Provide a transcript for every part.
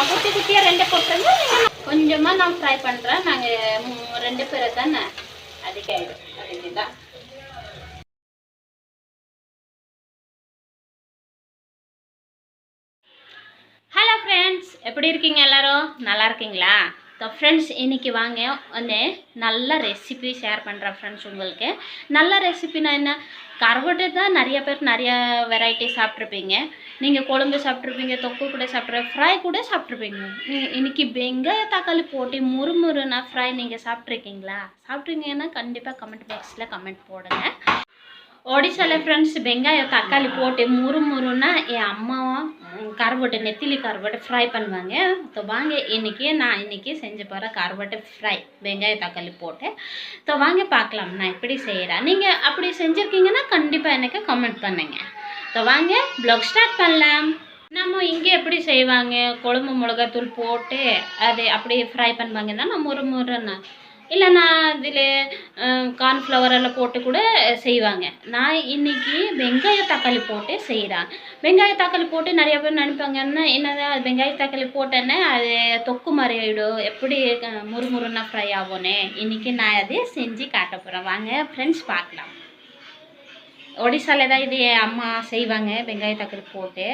நான் குட்டி குட்டியாக ரெண்டு போட்டுருங்க கொஞ்சமாக நான் ஃப்ரை பண்ணுறேன் நாங்கள் ரெண்டு பேரை தானே? அதுக்கு அதுக்கு தான் ஹலோ ஃப்ரெண்ட்ஸ் எப்படி இருக்கீங்க எல்லாரும்? நல்லா இருக்கீங்களா? ஸோ ஃப்ரெண்ட்ஸ் இன்னைக்கு வாங்க வந்து நல்ல ரெசிபி ஷேர் பண்ணுறேன் ஃப்ரெண்ட்ஸ் உங்களுக்கு. நல்ல ரெசிபினா என்ன? கருவாட்டு தான் நிறைய பேர் நிறைய வெரைட்டி சாப்பிட்ருப்பீங்க நீங்கள் குழம்பு சாப்பிட்ருப்பீங்க தொக்கு கூட சாப்பிட்ற ஃப்ரை கூட சாப்பிட்ருப்பீங்க நீ- இன்றைக்கி வெங்காய தக்காளி போட்டு முறுமுறுனா ஃப்ரை நீங்கள் சாப்பிட்ருக்கீங்களா சாப்பிட்ருக்கீங்கன்னா கண்டிப்பாக கமெண்ட் பாக்ஸில் கமெண்ட் போடுங்க. ஒடிசாவில் ஃப்ரெண்ட்ஸ் வெங்காயம் தக்காளி போட்டு முறு முறுன்னா என் அம்மாவும் கருவாட்டு நெத்திலி கருவாட்டு ஃப்ரை பண்ணுவாங்க. ஸோ வாங்க இன்றைக்கி நான் இன்றைக்கி செஞ்சு போகிறேன் கருவாட்டு ஃப்ரை வெங்காய தக்காளி போட்டு. ஸோ வாங்க பார்க்கலாம் நான் எப்படி செய்கிறேன் நீங்கள் அப்படி செஞ்சுருக்கீங்கன்னா கண்டிப்பாக எனக்கு கமெண்ட் பண்ணுங்கள் இப்போ வாங்க ப்ளாக் ஸ்டார்ட் பண்ணலாம். நம்ம இங்கே எப்படி செய்வாங்க? குழம்பு மிளகாத்தூள் போட்டு அது அப்படியே ஃப்ரை பண்ணுவாங்கன்னா நான் முறு இல்லை நான் அதில் கார்ன்ஃப்ளவர் எல்லாம் போட்டு கூட செய்வாங்க. நான் இன்னைக்கு வெங்காய தக்காளி போட்டு செய்கிறேன் வெங்காய தக்காளி போட்டு நிறைய பேர் நினைப்பாங்கன்னா என்னது அது வெங்காய தக்காளி போட்டேன்னா அது தொக்கு மாதிரி ஆகிடும் எப்படி முறுமுறுன்னா ஃப்ரை ஆகும்னு. இன்றைக்கி நான் அதை செஞ்சு காட்ட போகிறேன் வாங்க ஃப்ரெண்ட்ஸ் பார்க்கலாம். ஒடிசாவில் தான் இது என் அம்மா செய்வாங்க. வெங்காய தக்காளி போட்டு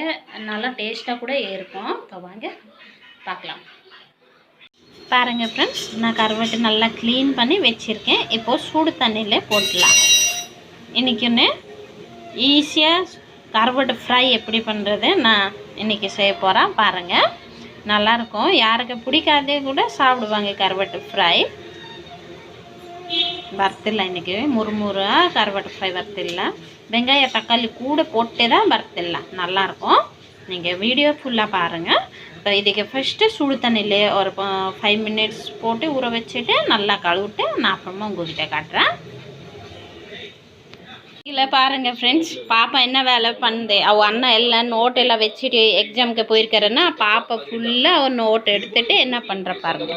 நல்லா டேஸ்ட்டாக கூட இருக்கும். இப்போ வாங்க பார்க்கலாம். பாருங்க ஃப்ரெண்ட்ஸ் நான் கருவாட்டு நல்லா க்ளீன் பண்ணி வச்சுருக்கேன். இப்போது சூடு தண்ணியில் போட்டுடலாம் இன்றைக்கி ஒன்று ஈஸியாக கருவாட்டு ஃப்ரை எப்படி பண்ணுறது நான் இன்றைக்கி செய்ய போகிறேன் பாருங்கள் நல்லாயிருக்கும் யாருக்கு பிடிக்காதே கூட சாப்பிடுவாங்க கருவாட்டு ஃப்ரை வறுத்தில்ல இன்றைக்கி முறுமுறாக கருவாட்டு ஃப்ரை வறுத்தில்ல வெங்காய தக்காளி கூட போட்டு தான் வறுத்திடலாம். நல்லாயிருக்கும். நீங்கள் வீடியோ ஃபுல்லாக பாருங்கள் இப்போ இதுக்கு ஃபஸ்ட்டு சுடு தண்ணியில் ஒரு ஃபைவ் மினிட்ஸ் போட்டு ஊற வச்சுட்டு நல்லா கழுவிட்டு நான் அப்புறமா உங்ககிட்ட காட்டுறேன். இல்லை பாருங்க ஃப்ரெண்ட்ஸ் பாப்பா என்ன வேலை பண்ணுது? அவ அண்ணன் எல்லாம் நோட் எல்லாம் வச்சுட்டு எக்ஸாமுக்கு போயிருக்காருன்னா பாப்பா ஃபுல்லாக அவன் நோட் எடுத்துட்டு என்ன பண்ணுற பாருங்க.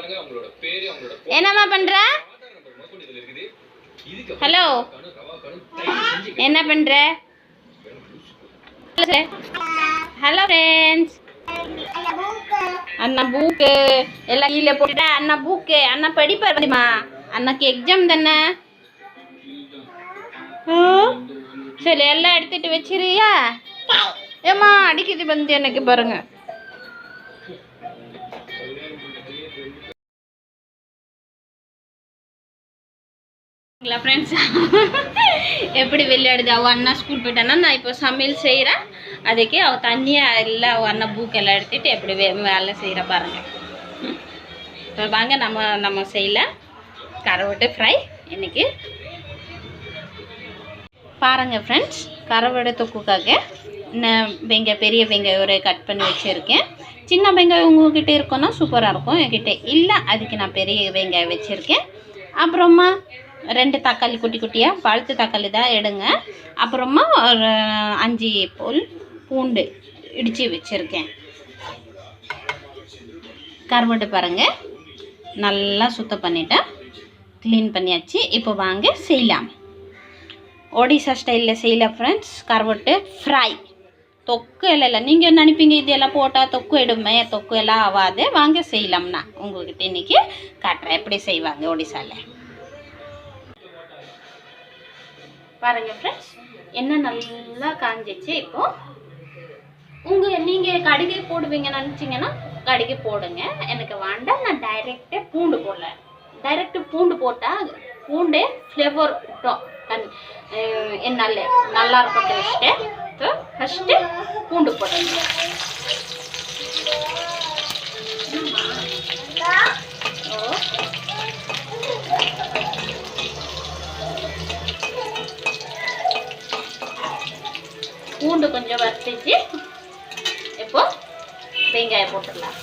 என்னம்மா பண்ணுற ஹலோ என்ன பண்ணுற ஹலோ ஃப்ரெண்ட்ஸ் அண்ணா பூக்கு. எல்லாம் கீழே போட்டுட்டா அண்ணா பூக்கு. அண்ணா படிப்பார் தெரியுமா? அண்ணாக்கு எக்ஸாம் தானே? சரி எல்லாம் எடுத்துட்டு வச்சிருயா ஏம்மா அடிக்குது வந்து எனக்கு பார்க்கலாம் ஃப்ரெண்ட்ஸ் எப்படி விளையாடுது? அவள் அண்ணா ஸ்கூல் போயிட்டானா நான் இப்போ சமையல் செய்கிறேன் அதுக்கு அவள் தண்ணியாக இல்லை அவள் அண்ணா பூக்கெல்லாம் எடுத்துகிட்டு எப்படி வே வேலை செய்கிற பாருங்கள் இப்போ வாங்க நம்ம நம்ம செய்யல. கரவட்டு ஃப்ரை இன்றைக்கி பாருங்கள் ஃப்ரெண்ட்ஸ் கரவடை தொக்குக்காக நான் வெங்காயம் பெரிய வெங்காயம் ஒரு கட் பண்ணி வச்சுருக்கேன். சின்ன வெங்காயம் உங்கள்கிட்ட இருக்கோன்னா சூப்பராக இருக்கும். என்கிட்ட இல்லை அதுக்கு நான் பெரிய வெங்காயம் வச்சுருக்கேன். அப்புறமா ரெண்டு தக்காளி குட்டி குட்டியாக பழுத்து தக்காளி தான் எடுங்க. அப்புறமா ஒரு அஞ்சு போல் பூண்டு இடித்து வச்சுருக்கேன். கருவாட்டு பாருங்கள் நல்லா சுத்தம் பண்ணிட்டேன் க்ளீன் பண்ணியாச்சு. இப்போ வாங்க செய்யலாம். ஒடிசா ஸ்டைலில் செய்யலாம் ஃப்ரெண்ட்ஸ் கருவாட்டு ஃப்ரை தொக்கு எல்லாம் இல்லை. நீங்கள் நினைப்பீங்க? இதெல்லாம் போட்டால் தொக்கு எடுமே தொக்கு எல்லாம் ஆகாது வாங்க செய்யலாம்னா உங்கள்கிட்ட இன்னைக்கு காட்டுறேன். எப்படி செய்வாங்க ஒடிசாவில் பாருங்க ஃப்ரெண்ட்ஸ் எண்ணெய் நல்லா காஞ்சிச்சு இப்போ? உங்கள் நீங்கள் கடுகை போடுவீங்கன்னு நினச்சிங்கன்னா கடுகை போடுங்க. எனக்கு வேண்டாம் நான் டைரெக்டாக பூண்டு போடல. டைரெக்டு பூண்டு போட்டால் பூண்டே ஃப்ளேவர் விட்டோம் தண்ணி என்னால் நல்லா இருக்கும் டேஸ்ட்டு ஸோ ஃபஸ்ட்டு பூண்டு போடுங்க ஓ. பூண்டு கொஞ்சம் வறுத்துச்சு இப்போ வெங்காயம் போட்டுடலாம்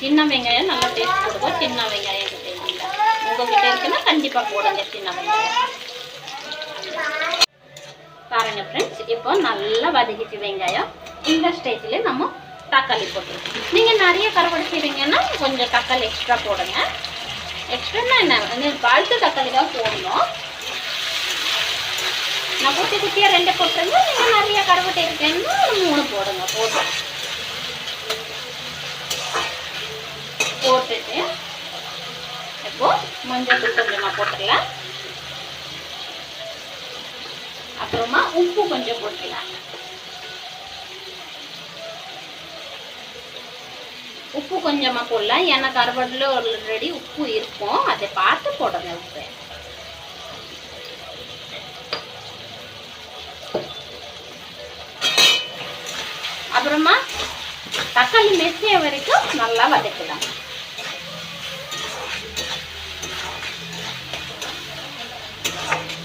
சின்ன வெங்காயம் நல்லா டேஸ்ட் கொடுக்கும். சின்ன வெங்காயம் கிட்டீங்களா உங்ககிட்ட இருக்குன்னா கண்டிப்பாக போடுங்க சின்ன வெங்காயம். பாருங்க ஃப்ரெண்ட்ஸ் இப்போ நல்லா வதக்கிச்சு வெங்காயம். இந்த ஸ்டேஜில் நம்ம தக்காளி போட்டுருக்கோம் நீங்கள் நிறைய கருவாடு செய்வீங்கன்னா கொஞ்சம் தக்காளி எக்ஸ்ட்ரா போடுங்க. எக்ஸ்ட்ரானா என்ன? வந்து பழுத்த தக்காளி தான் போடணும். நான் குட்டி குட்டியாக ரெண்டு போட்டுருங்க நீங்கள் நிறைய கருவட்டை இருக்கேன்னா மூணு போடுங்க போட்டு போட்டுட்டு இப்போ மஞ்சள் தூள் கொஞ்சமாக போட்டுடலாம் அப்புறமா உப்பு கொஞ்சம் போட்டுடலாம் உப்பு கொஞ்சமாக போடலாம். ஏன்னா கருவாட்டில் ஆல்ரெடி உப்பு இருக்கும். அதை பார்த்து போடணும் உப்பு. அப்புறமா தக்காளி மெசிய வரைக்கும் நல்லா வதக்கலாம்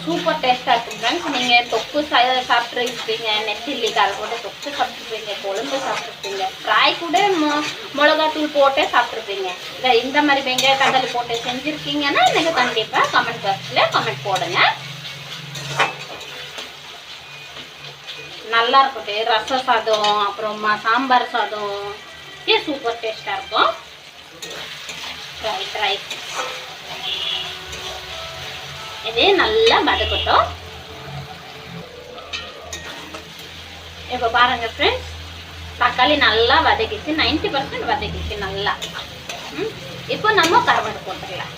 சூப்பர் டேஸ்ட்டாக இருக்கும் ஃப்ரெண்ட்ஸ் நீங்கள் தொக்கு சா- சாப்பிட்ருப்பீங்க நெத்தில்லி கால் போட்டு தொக்கு சாப்பிட்ருப்பீங்க கொழும்பு சாப்பிட்ருப்பீங்க ஃப்ரை கூட மொ மிளகாத்தூள் போட்டே சாப்பிட்ருப்பீங்க இல்லை இந்த மாதிரி வெங்காய தக்காளி போட்டு செஞ்சுருக்கீங்கன்னா எனக்கு கண்டிப்பாக கமெண்ட் பாக்ஸில் கமெண்ட் போடுங்க. நல்லா இருக்கும் டே. ரச சாதம் அப்புறமா சாம்பார் சாதம். இது சூப்பர் டேஸ்ட்டாக இருக்கும். ட்ரை ட்ரை இது நல்லா வதக்கட்டும். இப்போ பாருங்க ஃப்ரெண்ட்ஸ் தக்காளி நல்லா வதக்கிச்சு. 90% பர்சன்ட் வதக்கிச்சு நல்லா. இப்போ நம்ம கருவாடு போட்டுக்கலாம்.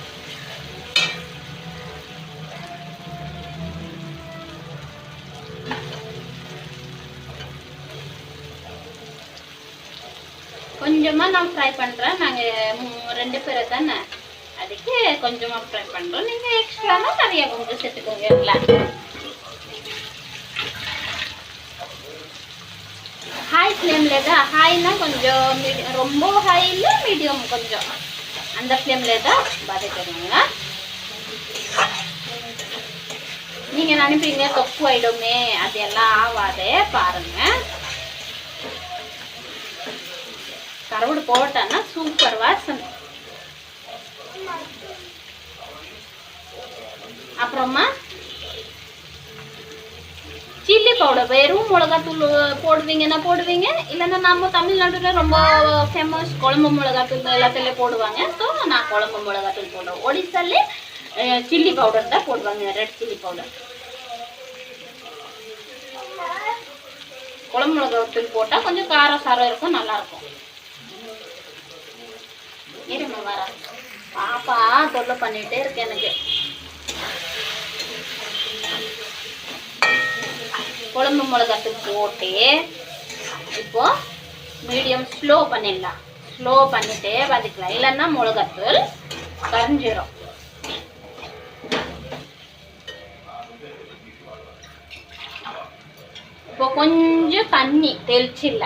கொஞ்சமாக நான் ஃப்ரை பண்ணுறேன் நாங்கள் ரெண்டு பேரை தானே. அதுக்கு கொஞ்சமாக ஃப்ரை பண்ணுறோம் நீங்கள் எக்ஸ்ட்ரானா நிறைய கொஞ்சம் சேர்த்துக்கோங்க எல்லாம். ஹாய் ஃப்ளேமில் தான் ஹாய்னா கொஞ்சம் மீடியம் ரொம்ப ஹை இல்லை மீடியம் கொஞ்சம். அந்த ஃப்ளேமில் தான் வதக்கணுங்க. நீங்கள் நினைப்பீங்க தொப்பு ஆயிடுமே அதெல்லாம் ஆகாதே பாருங்கள் கருவாடு போட்டான்னா சூப்பர் வாசனை. அப்புறமா சில்லி பவுடர் வெறும் மிளகாத்தூள் போடுவீங்கன்னா போடுவீங்க இல்லைன்னா நம்ம தமிழ்நாட்டில் ரொம்ப ஃபேமஸ் குழம்பு மிளகாத்தூள் எல்லாத்துலேயும் போடுவாங்க. ஸோ நான் குழம்பு மிளகாத்தூள் போடுறேன். ஒடிசாலே சில்லி பவுடர் தான் போடுவாங்க ரெட் சில்லி பவுடர். குழம்பு மிளகாத்தூள் போட்டால் கொஞ்சம் காரம் சாரம் இருக்கும் நல்லா இருக்கும். இருங்க பாப்பா தொல்லை பண்ணிட்டே இருக்கு எனக்கு. குழம்பு மிளகாத்து போட்டு இப்போ மீடியம் ஸ்லோ பண்ணிடலாம். ஸ்லோ பண்ணிட்டே வதக்கலாம். இல்லைன்னா மிளகாத்தூள் கரைஞ்சிரும். இப்போ கொஞ்சம் தண்ணி தெளிச்சிடல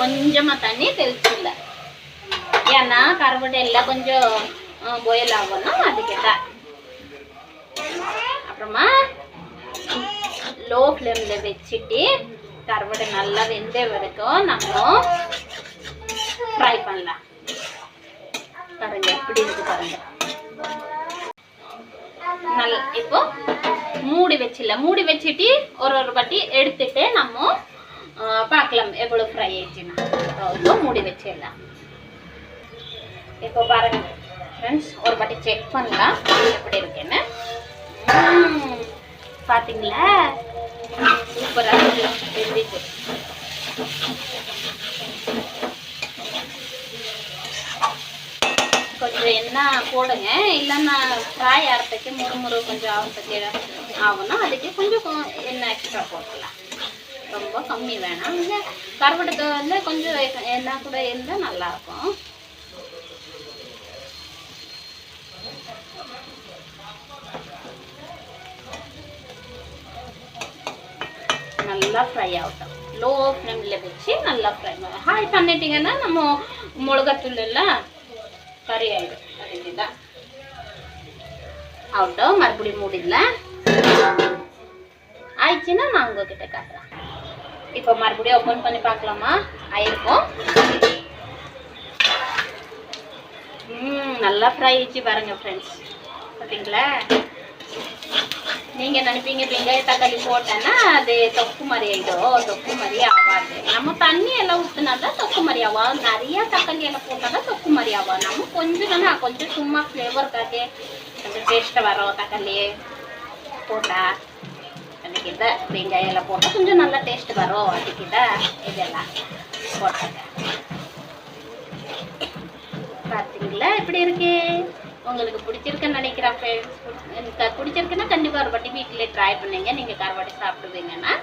கொஞ்சமாக தண்ணி தெளிச்சிடல ஏன்னா கருவாடு எல்லாம் கொஞ்சம் பாயில் ஆகணும். அதுக்கு தான் அப்புறமா லோ ஃப்ளேமில் வச்சுட்டு கருவடை நல்லா வெந்த வரைக்கும் நம்ம ஃப்ரை பண்ணலாம். பாருங்க எப்படி இருக்கு பாருங்க. நல்ல இப்போ மூடி வச்சிடல மூடி வச்சுட்டு ஒரு ஒரு வாட்டி எடுத்துட்டு நம்ம பார்க்கலாம் எவ்வளோ ஃப்ரை ஆயிடுச்சுன்னா இப்போ மூடி வச்சிடலாம் இப்போ பாருங்க ஃப்ரெண்ட்ஸ் ஒரு வாட்டி செக் பண்ணலாம் எப்படி இருக்குன்னு பார்த்தீங்களா சூப்பராக இருந்துச்சு கொஞ்சம் என்ன போடுங்க இல்லைன்னா ஃப்ரை ஆகிறதுக்கு முறுமுறு கொஞ்சம் ஆகிறதுக்கு ஆகணும் அதுக்கு கொஞ்சம் என்ன எக்ஸ்ட்ரா போட்டுக்கலாம் ரொம்ப கம்மி வேணாம். இல்லை கருவட்டுக்கு வந்து கொஞ்சம் என்ன கூட இருந்தால் நல்லாயிருக்கும். நல்லா ஃப்ரை ஆகட்டும். லோ ஃப்ளேமில் வச்சு நல்லா ஃப்ரை ஹாய் பண்ணிட்டீங்கன்னா நம்ம மிளகாத்தூள் எல்லாம் கறி ஆகிடும் அதுக்கு ஆகட்டும் மறுபடியும் மூடிடலாம். ஆயிடுச்சுன்னா நான் உங்ககிட்ட காட்டுறேன். இப்போ மறுபடியும் ஓப்பன் பண்ணி பார்க்கலாமா? ஆயிருக்கும். ம் நல்லா ஃப்ரை ஆயிடுச்சு பாருங்க ஃப்ரெண்ட்ஸ் பார்த்தீங்களா? நீங்க நினைப்பீங்க வெங்காய தக்காளி போட்டேன்னா அது தொக்கு மாதிரி ஆயிடும். தொக்கு மாதிரி ஆகாது நம்ம தண்ணி எல்லாம் ஊற்றினா தான் தொக்கு மாதிரி ஆகும். நிறைய தக்காளி எல்லாம் போட்டால் தான் தொக்கு மாதிரி ஆகும். நம்ம கொஞ்சம் தானே கொஞ்சம் சும்மா ஃப்ளேவருக்காக கொஞ்சம் டேஸ்ட்டாக வரும் தக்காளி போட்டா. அதுக்கிட்ட வெங்காயம் எல்லாம் போட்டால் கொஞ்சம் நல்லா டேஸ்ட் வரும். அதுக்கிட்ட இதெல்லாம் போட்டாங்க பார்த்தீங்களா எப்படி இருக்கு? உங்களுக்கு பிடிச்சிருக்குன்னு நினைக்கிறேன் ஃப்ரெண்ட்ஸ் எனக்கு பிடிச்சிருக்குன்னா கண்டிப்பாக ஒரு வாட்டி வீட்டிலே ட்ரை பண்ணுங்க. நீங்கள் கருவாட்டி சாப்பிடுவீங்கன்னா.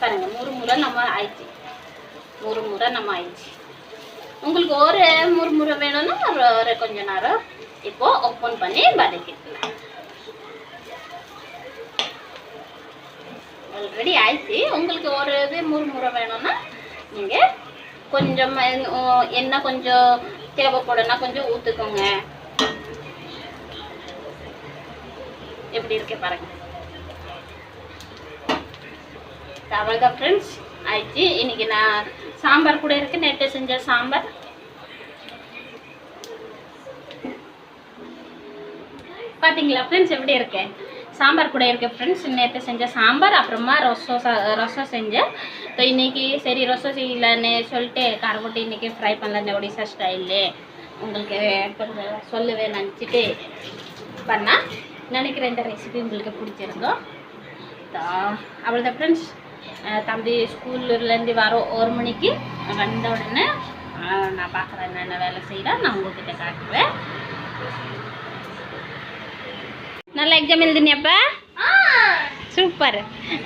பாருங்க மூணு முறை நம்ம ஆயிடுச்சு. மூணு முறை நம்ம ஆயிடுச்சு. உங்களுக்கு ஒரு முறுமுறை வேணும்னா ஒரு ஒரு கொஞ்ச நேரம் இப்போ ஓப்பன் பண்ணி வதக்கிக்கலாம். ஆல்ரெடி ஆயிடுச்சு உங்களுக்கு ஒரு இது முறுமுறை வேணும்னா நீங்கள் கொஞ்சம் என்ன கொஞ்சம் தேவைப்படும்னா கொஞ்சம் ஊற்றுக்கோங்க எப்படி இருக்கு பாருங்க. அவ்வளோதான் ஃப்ரெண்ட்ஸ் ஆயிடுச்சு இன்னைக்கு நான் சாம்பார் கூட இருக்கு நேற்று செஞ்ச சாம்பார். பார்த்தீங்களா ஃப்ரெண்ட்ஸ் எப்படி இருக்கு? சாம்பார் கூட இருக்குது ஃப்ரெண்ட்ஸ் நேற்று செஞ்ச சாம்பார் அப்புறமா ரசம் ரசம் செஞ்சேன் ஸோ இன்றைக்கி சரி ரசம் செய்யலன்னு சொல்லிட்டு காரக்குட்டி இன்றைக்கி ஃப்ரை பண்ணல ஒடிசா ஸ்டைலு உங்களுக்கு கொஞ்சம் சொல்லுவேன் நினச்சிட்டு பண்ணால் நினைக்கிறேன் இந்த ரெசிபி உங்களுக்கு பிடிச்சிருந்தோம் அவ்வளோதான் ஃப்ரெண்ட்ஸ் தம்பி ஸ்கூல்லேருந்து வரோம் ஒரு மணிக்கு வந்த உடனே நான் பார்க்குறேன் என்னென்ன வேலை செய்கிறேன் நான் உங்கள்கிட்ட காட்டுவேன். நல்ல எக்ஸாம் எழுதுனியாப்பா சூப்பர்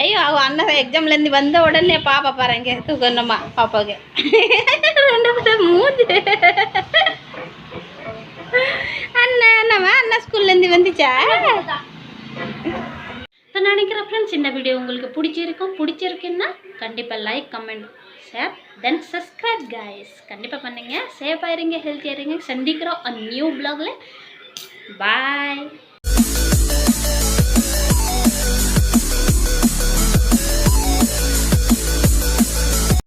ஐயோ அவ அண்ணன் எக்ஸாம்லேருந்து வந்த உடனே பாப்பா பாருங்க தூக்கணுமா பாப்பாவுக்கு. ரெண்டு பேரும் மூஞ்சி. அண்ணா என்னம்மா? அண்ணா ஸ்கூல்லேருந்து வந்துச்சா? இப்போ நினைக்கிறேன் ஃப்ரெண்ட்ஸ் இந்த வீடியோ உங்களுக்கு பிடிச்சிருக்கும். பிடிச்சிருக்குன்னா கண்டிப்பாக like comment share then subscribe guys கண்டிப்பாக பண்ணுங்கள் சேஃபாக இருங்க ஹெல்த்தியாக இருங்க. சந்திக்கிறோம் நியூ பிளாகில் பாய்